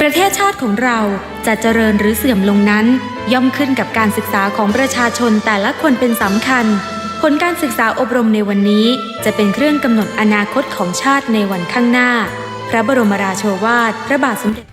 ประเทศชาติของเราจะเจริญหรือเสื่อมลงนั้น ย่อมขึ้นกับการศึกษาของประชาชนแต่ละคนเป็นสำคัญ ผลการศึกษาอบรมในวันนี้ จะเป็นเครื่องกำหนดอนาคตของชาติในวันข้างหน้า พระบรมราโชวาท พระบาทสมเด็จ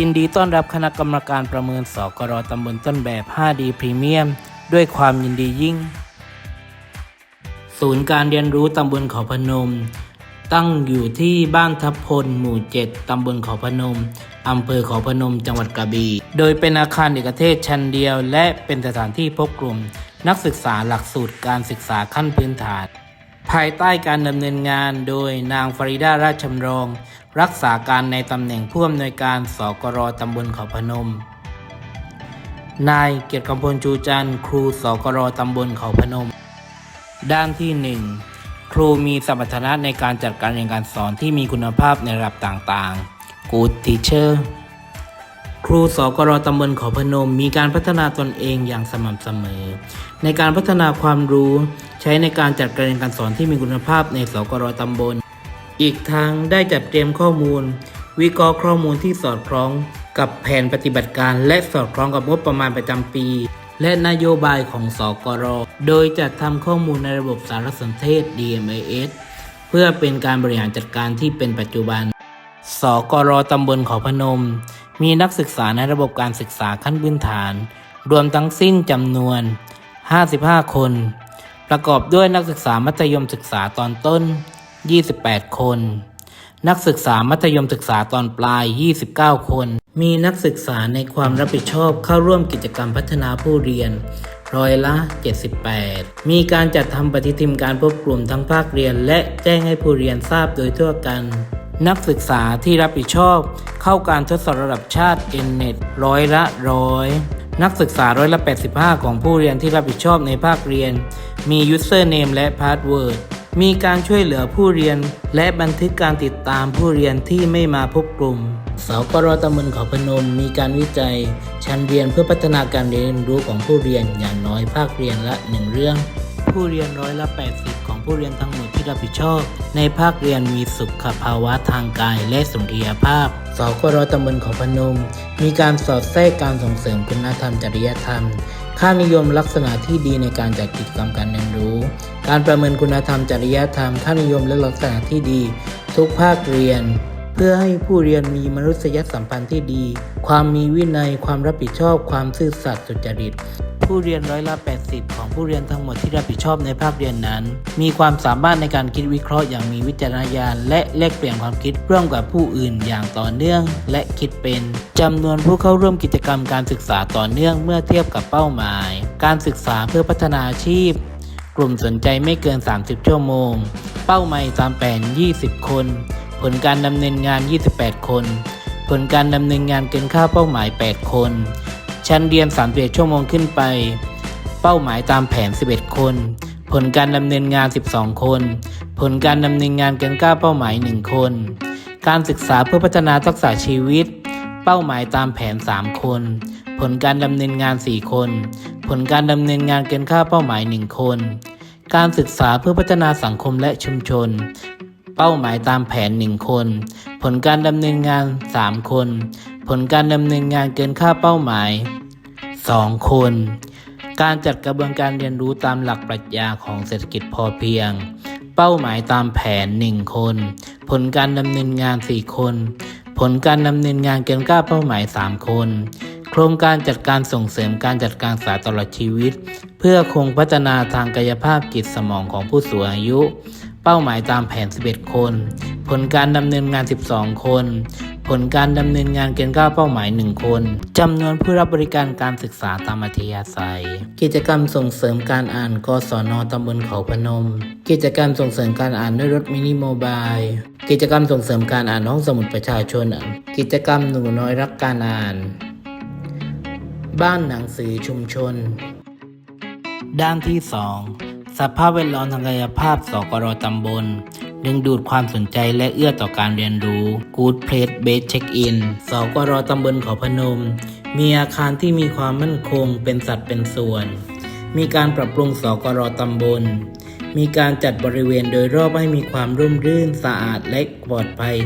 ยินดีต้อนรับคณะกรรมการประเมินสกรตำบลต้นแบบ 5D พรีเมียมด้วยความยินดียิ่ง ศูนย์การเรียนรู้ตำบลเขาพนม ตั้งอยู่ที่บ้านทับพล หมู่ 7 ตำบลเขาพนม อำเภอเขาพนม จังหวัดกระบี่ โดยเป็นอาคารเอกเทศชั้นเดียว และเป็นสถานที่พบกลุ่ม นักศึกษาหลักสูตรการศึกษาขั้นพื้นฐาน ภายใต้การดำเนินงานโดยนางฟริดาราชชำรอง รักษาการในตำแหน่งผู้อำนวยการสกรตำบลเขาพนม นายเกียรติคำพลชูจันทร์ครูสกรตำบลเขาพนม ด้านที่ 1 ครูมีสมรรถนะในการจัดการเรียนการสอนที่มีคุณภาพในระดับต่างๆ Good Teacher ครูสกรตำบลขาพนมมีการพัฒนาตนเองอย่างสม่ำเสมอ ในการพัฒนาความรู้ใช้ในการจัดการเรียนการสอนที่มีคุณภาพในสกรตำบล อีกทั้งได้จัดเตรียมข้อมูล วิเคราะห์ข้อมูลที่สอดคล้องกับแผนปฏิบัติการ และสอดคล้องกับงบประมาณประจำปี และนโยบายของสกร โดยจัดทำข้อมูลในระบบสารสนเทศ DMIS เพื่อเป็นการบริหารจัดการที่เป็นปัจจุบัน สกรตำบลขาพนม มีนักศึกษาในระบบการศึกษาขั้นพื้นฐาน รวมทั้งสิ้นจำนวน 55 คน ประกอบด้วยนักศึกษามัธยมศึกษาตอนต้น 28 คน นักศึกษามัธยมศึกษาตอนปลาย 29 คน มีนักศึกษาในความรับผิดชอบเข้าร่วมกิจกรรมพัฒนาผู้เรียนร้อยละ 78 มีการจัดทำปฏิทินการพบกลุ่มทั้งภาคเรียน และแจ้งให้ผู้เรียนทราบโดยทั่วกัน นักศึกษาที่รับผิดชอบ เข้าการทดสอบระดับชาติ N-NET ร้อยละร้อยนักศึกษาร้อยละ 85 ของผู้เรียนที่รับผิดชอบในภาคเรียน มี username และ password มีการช่วยเหลือผู้เรียน และบันทึกการติดตามผู้เรียนที่ไม่มาพบกลุ่มสกรตำบลเขาพนมมีการวิจัย ชั้นเรียนเพื่อพัฒนาการเรียนรู้ของผู้เรียนอย่างน้อยภาคเรียนละหนึ่งเรื่อง ผู้เรียนร้อยละ 80 ของผู้เรียนทั้งหมด รับผิดชอบ ในภาคเรียนมีสุขภาวะทางกายและสุนทรียภาพสกรตำบลเขาพนม มีการสอดแทรกการส่งเสริมคุณธรรมจริยธรรม ค่านิยมลักษณะที่ดีในการจัดกิจกรรมการเรียนรู้ การประเมินคุณธรรมจริยธรรม ค่านิยมและลักษณะที่ดี ทุกภาคเรียนเพื่อให้ผู้เรียนมีมนุษยสัมพันธ์ที่ดี ความมีวินัย ความรับผิดชอบ ความซื่อสัตย์สุจริต ผู้เรียนร้อยละ 80 ของผู้เรียนทั้งหมดที่รับผิดชอบในภาคเรียนนั้น มีความสามารถในการคิดวิเคราะห์อย่างมีวิจารณญาณและแลกเปลี่ยนความคิดร่วมกับผู้อื่นอย่างต่อเนื่อง และคิดเป็นจำนวนผู้เข้าร่วมกิจกรรมการศึกษาต่อเนื่องเมื่อเทียบกับเป้าหมาย การศึกษาเพื่อพัฒนาอาชีพ กลุ่มสนใจไม่เกิน 30 ชั่วโมง เป้าหมายตามแผน 20 คน ผลการดำเนินงาน 28 คน ผลการดำเนินงานเกินค่าเป้าหมาย 8 คน ชั้นเรียน 31 ชั่วโมงขึ้นไป เป้าหมายตามแผน 11 คน ผลการดำเนินงาน 12 คน ผลการดำเนินงานเกินค่าเป้าหมาย 1 คน การศึกษาเพื่อพัฒนาทักษะชีวิต เป้าหมายตามแผน 3 คน ผลการดำเนินงาน 4 คน ผลการดำเนินงานเกินค่าเป้าหมาย 1 คน การศึกษาเพื่อพัฒนาสังคมและชุมชนเป้าหมายตามแผน 1 คน ผลการดำเนินงาน 3 คน ผลการดำเนินงานเกินค่าเป้าหมาย 2 คน การจัดกระบวนการเรียนรู้ตามหลักปรัชญาของเศรษฐกิจพอเพียง เป้าหมายตามแผน 1 คน ผลการดำเนินงาน 4 คน ผลการดำเนินงานเกินค่าเป้าหมาย 3 คน โครงการจัดการส่งเสริมการจัดการศึกษาตลอดชีวิต เพื่อคงพัฒนาทางกายภาพจิตสมองของผู้สูงอายุ เป้าหมายตามแผน 11 คน ผลการดำเนินงาน 12 คน ผลการดำเนินงานเกณฑ์ก้าเป้าหมาย 1 คนจำนวนผู้รับบริการการศึกษาตามอัธยาศัย กิจกรรมส่งเสริมการอ่านกศนตำบลเขาพนม กิจกรรมส่งเสริมการอ่านด้วยรถมินิโมบายกิจกรรมส่งเสริมการอ่านห้องสมุดประชาชน กิจกรรมหนูน้อยรักการอ่าน บ้านหนังสือชุมชน ด้านที่ 2 สภาพแวดล้อมทางกายภาพสกรตำบล ดึงดูดความสนใจและเอื้อต่อการเรียนรู้ Good Place Based Check-in สกรตำบลเขาพนม มีอาคารที่มีความมั่นคงเป็นสัดเป็นส่วน มีการปรับปรุงสกรตำบล มีการจัดบริเวณโดยรอบให้มีความร่มรื่นสะอาดและปลอดภัย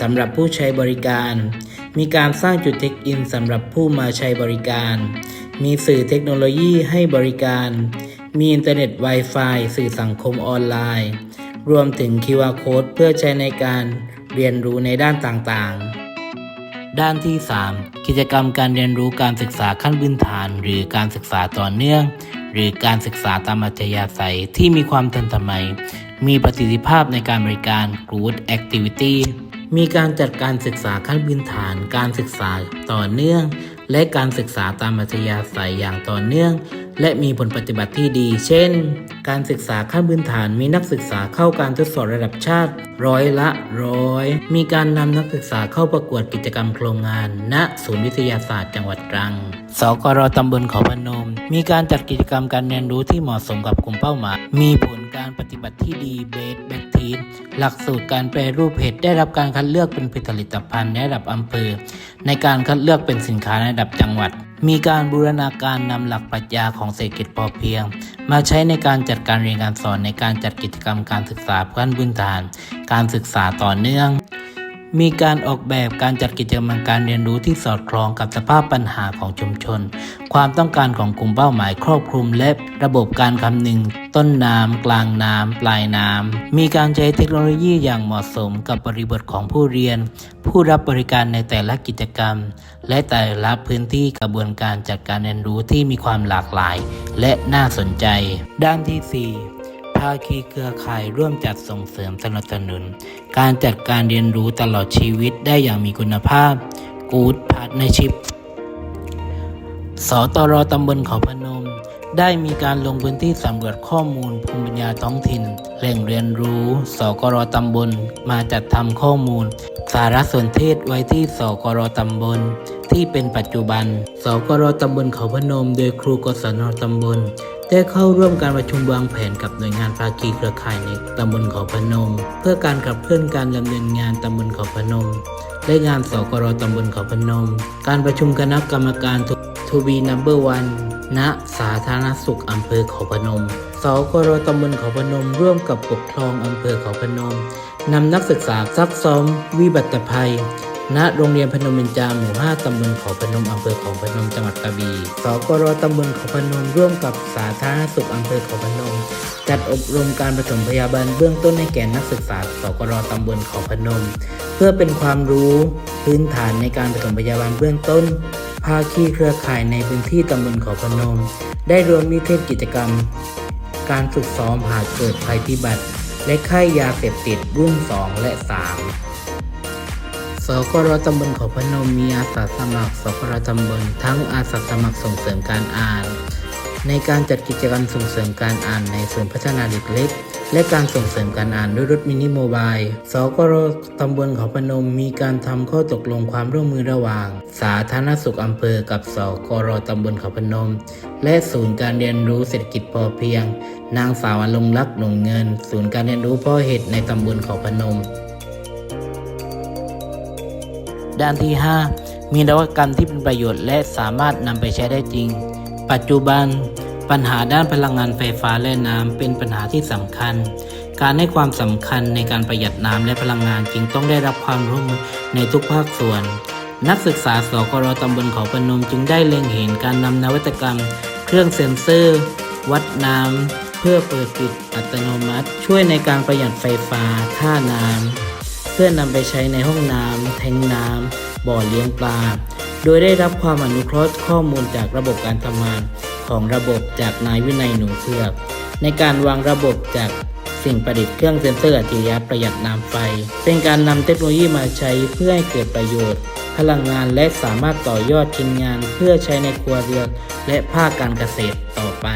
สำหรับผู้ใช้บริการ มีการสร้างจุดเช็คอินสำหรับผู้มาใช้บริการ มีสื่อเทคโนโลยีให้บริการ มีอินเทอร์เน็ต Wi-Fi สื่อสังคมออนไลน์ รวมถึง QR Code เพื่อใช้ในการเรียนรู้ในด้านต่างๆ ด้านที่ 3 กิจกรรมการเรียนรู้การศึกษาขั้นพื้นฐาน หรือการศึกษาต่อเนื่อง หรือการศึกษาตามอัธยาศัยที่มีความทันสมัย มีประสิทธิภาพในการบริการ Good Activity มีการจัดการศึกษาขั้นพื้นฐาน การศึกษาต่อเนื่อง และการศึกษาตามอัธยาศัยอย่างต่อเนื่อง และมีผลปฏิบัติที่ดี เช่น การศึกษาขั้นพื้นฐานมีนักศึกษาเข้าการทดสอบระดับชาติ ร้อยละร้อย มีการนำนักศึกษาเข้าประกวดกิจกรรมโครงงาน ณ ศูนย์วิทยาศาสตร์จังหวัดตรัง สกรตำบลเขาพนม มีการจัดกิจกรรมการเรียนรู้ที่เหมาะสมกับกลุ่มเป้าหมาย มีผลการปฏิบัติที่ดีเบสแบคทีนหลักสูตรการแปรรูปเห็ดได้รับการคัดเลือกเป็นผลิตภัณฑ์ในระดับอำเภอ ในการคัดเลือกเป็นสินค้าในระดับจังหวัด มีการบูรณาการนำหลักปรัชญาของเศรษฐกิจพอเพียง มาใช้ในการจัดการเรียนการสอนในการจัดกิจกรรมการศึกษาขั้นพื้นฐาน การศึกษาต่อเนื่อง มีการออกแบบการจัดกิจกรรมการเรียนรู้ที่สอดคล้องกับสภาพปัญหาของชุมชน ความต้องการของกลุ่มเป้าหมายครอบคลุมและระบบการคำนึง ต้นน้ำกลางน้ำปลายน้ำมีการใช้เทคโนโลยีอย่างเหมาะสมกับบริบทของผู้เรียน ผู้รับบริการในแต่ละกิจกรรม และแต่ละพื้นที่กระบวนการจัดการเรียนรู้ที่มีความหลากหลาย และน่าสนใจ ด้านที่ 4 ภาคีเครือข่ายร่วมจัดส่งเสริมสนับสนุน การจัดการเรียนรู้ตลอดชีวิตได้อย่างมีคุณภาพ Good Partnership สตรตำบลเขาพนม ได้มีการลงพื้นที่สำรวจข้อมูลภูมิปัญญาท้องถิ่น แหล่งเรียนรู้ สกรตำบล มาจัดทำข้อมูล สารสนเทศไว้ที่สกรตำบล ที่เป็นปัจจุบัน สกรตำบลเขาพนม โดยครูกศนตำบล ได้เข้าร่วมการประชุมวางแผนกับหน่วยงานภาคีเครือข่ายในตำบลเขาพนม เพื่อการขับเคลื่อนการดำเนินงานตำบลเขาพนม และงานสกรตำบลเขาพนม การประชุมคณะกรรมการทูบีนัมเบอร์วันณสาธารณสุขอำเภอเขาพนม สกรตำบลเขาพนม ร่วมกับปกครองอำเภอเขาพนมนำนักศึกษาซักซ้อมวิบัติภัย ณโรงเรียนพนมเบญจาหมู่ 5 ตำบลเขาพนม อำเภอเขาพนม จังหวัดกระบี่สกรตำบลเขาพนม ร่วมกับสาธารณสุขอำเภอเขาพนม จัดอบรมการปฐมพยาบาลเบื้องต้นให้แก่นักศึกษาสกรตำบลเขาพนม เพื่อเป็นความรู้พื้นฐานในการปฐมพยาบาลเบื้องต้น ภาคีเครือข่ายในพื้นที่ตำบลเขาพนม ได้รวมนิเทศกิจกรรม การฝึกซ้อมหากเกิดภัยพิบัติ และค่ายยาเสพติดรุ่น 2 และ 3 สกรตำบลเขาพนมมีอาสาสมัครสกรตำบลทั้งอาสาสมัครส่งเสริมการอ่าน ในการจัดกิจกรรมส่งเสริมการอ่านในศูนย์พัฒนาเด็กเล็ก และการส่งเสริมการอ่านด้วยรถมินิโมบายสกรตำบลเขาพนมมีการทำข้อตกลงความร่วมมือระหว่าง สาธารณสุขอำเภอกับสกรตำบลเขาพนม และศูนย์การเรียนรู้เศรษฐกิจพอเพียง นางสาวอลงรักษณ์หนงเงิน ศูนย์การเรียนรู้พ่อเห็ดในตำบลเขาพนม ด้านที่ 5 มีนวัตกรรมที่เป็นประโยชน์และสามารถนำไปใช้ได้จริง ปัจจุบัน ปัญหาด้านพลังงานไฟฟ้าและน้ำเป็นปัญหาที่สำคัญ การให้ความสำคัญในการประหยัดน้ำและพลังงานจึงต้องได้รับความร่วมมือในทุกภาคส่วน นักศึกษาสกรตำบลเขาพนมจึงได้เล็งเห็นการนำนวัตกรรม เครื่องเซ็นเซอร์ วัดน้ำเพื่อเปิดปิดอัตโนมัติ ช่วยในการประหยัดไฟฟ้าค่าน้ำ พื่อนำไปใช้ในห้องน้ำแทงน้ำบ่อเลี้ยงปลา โดยได้รับความอนุเคราะห์ข้อมูลจากระบบการทำงานของระบบจากนายวินัยหนูเผือกในการวางระบบจากสิ่งประดิษฐ์เครื่องเซ็นเซอร์อัจฉริยะประหยัดน้ำไฟ เป็นการนำเทคโนโลยีมาใช้เพื่อให้เกิดประโยชน์ พลังงานและสามารถต่อยอดชิ้นงานเพื่อใช้ในครัวเรือนและภาคการเกษตรต่อไป